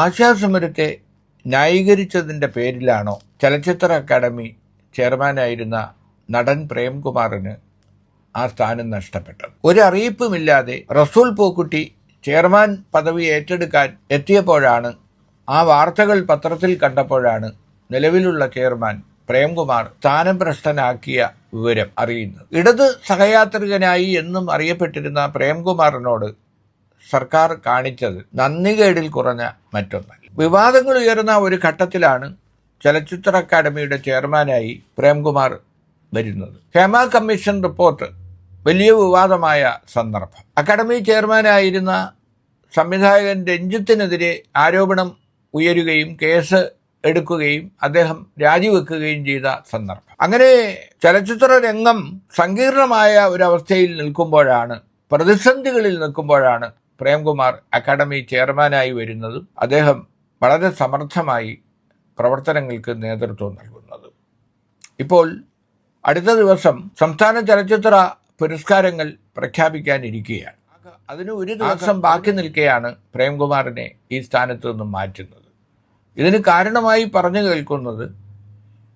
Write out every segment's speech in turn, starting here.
ആശാസമരത്തെ ന്യായീകരിച്ചതിന്റെ പേരിലാണോ ചലച്ചിത്ര അക്കാദമി ചെയർമാനായിരുന്ന നടൻ പ്രേംകുമാറിന് ആ സ്ഥാനം നഷ്ടപ്പെട്ടത്? ഒരറിയിപ്പുമില്ലാതെ റസൂൽ പൂക്കുട്ടി ചെയർമാൻ പദവി ഏറ്റെടുക്കാൻ എത്തിയപ്പോഴാണ് ആ വാർത്തകൾ പത്രത്തിൽ കണ്ടപ്പോഴാണ് നിലവിലുള്ള ചെയർമാൻ പ്രേംകുമാർ സ്ഥാനഭ്രഷ്ടനാക്കിയ വിവരം അറിയുന്നത്. ഇടത് സഹയാത്രികനായി എന്നും അറിയപ്പെട്ടിരുന്ന പ്രേംകുമാറിനോട് സർക്കാർ കാണിച്ചത് നന്ദികേടിൽ കുറഞ്ഞ മറ്റൊന്നല്ല വിവാദങ്ങൾ ഉയർന്ന ഒരു ഘട്ടത്തിലാണ് ചലച്ചിത്ര അക്കാദമിയുടെ ചെയർമാനായി പ്രേംകുമാർ വരുന്നത്. ഹേമ കമ്മീഷൻ റിപ്പോർട്ട് വലിയ വിവാദമായ സന്ദർഭം. അക്കാദമി ചെയർമാനായിരുന്ന സംവിധായകൻ രഞ്ജിത്തിനെതിരെ ആരോപണം ഉയരുകയും കേസ് എടുക്കുകയും അദ്ദേഹം രാജിവെക്കുകയും ചെയ്ത സന്ദർഭം. അങ്ങനെ ചലച്ചിത്ര രംഗം സങ്കീർണമായ ഒരവസ്ഥയിൽ നിൽക്കുമ്പോഴാണ് പ്രതിസന്ധികളിൽ നിൽക്കുമ്പോഴാണ് പ്രേംകുമാർ അക്കാദമി ചെയർമാനായി വരുന്നതും അദ്ദേഹം വളരെ സമർത്ഥമായി പ്രവർത്തനങ്ങൾക്ക് നേതൃത്വം നൽകുന്നത്. ഇപ്പോൾ അടുത്ത ദിവസം സംസ്ഥാന ചലച്ചിത്ര പുരസ്കാരങ്ങൾ പ്രഖ്യാപിക്കാനിരിക്കുകയാണ്. അതിന് ഒരു ദിവസം ബാക്കി നിൽക്കെയാണ് പ്രേംകുമാറിനെ ഈ സ്ഥാനത്ത് നിന്നും മാറ്റുന്നത്. ഇതിന് കാരണമായി പറഞ്ഞു കേൾക്കുന്നത്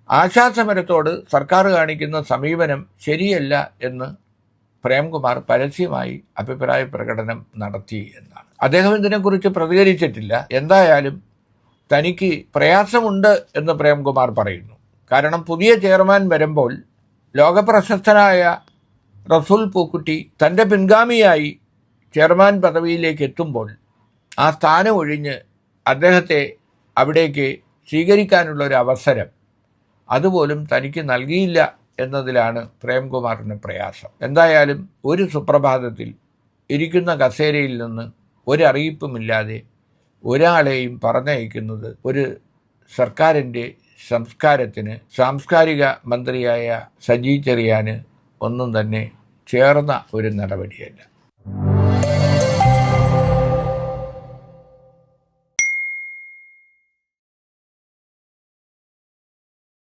ആശാസമരത്തോട് സർക്കാർ കാണിക്കുന്ന സമീപനം ശരിയല്ല എന്ന് പ്രേംകുമാർ പരസ്യമായി അഭിപ്രായ പ്രകടനം നടത്തി എന്നാണ്. അദ്ദേഹം ഇതിനെക്കുറിച്ച് പ്രതികരിച്ചിട്ടില്ല. എന്തായാലും തനിക്ക് പ്രയാസമുണ്ട് എന്ന് പ്രേംകുമാർ പറയുന്നു. കാരണം പുതിയ ചെയർമാൻ വരുമ്പോൾ ലോകപ്രശസ്തനായ റസൂൽ പൂക്കുട്ടി തന്റെ പിൻഗാമിയായി ചെയർമാൻ പദവിയിലേക്ക് എത്തുമ്പോൾ ആ സ്ഥാനം ഒഴിഞ്ഞ് അദ്ദേഹത്തെ അവിടേക്ക് സ്വീകരിക്കാനുള്ള ഒരു അവസരം അതുപോലും തനിക്ക് നൽകിയില്ല എന്നതിലാണ് പ്രേംകുമാറിന് പ്രയാസം. എന്തായാലും ഒരു സുപ്രഭാതത്തിൽ ഇരിക്കുന്ന കസേരയിൽ നിന്ന് ഒരറിയിപ്പുമില്ലാതെ ഒരാളെയും പറഞ്ഞയക്കുന്നത് ഒരു സർക്കാരിന്റെ സംസ്കാരത്തിന് സാംസ്കാരിക മന്ത്രിയായ സജി ചെറിയാന് ഒന്നും തന്നെ ചേർന്ന ഒരു നടപടിയല്ല.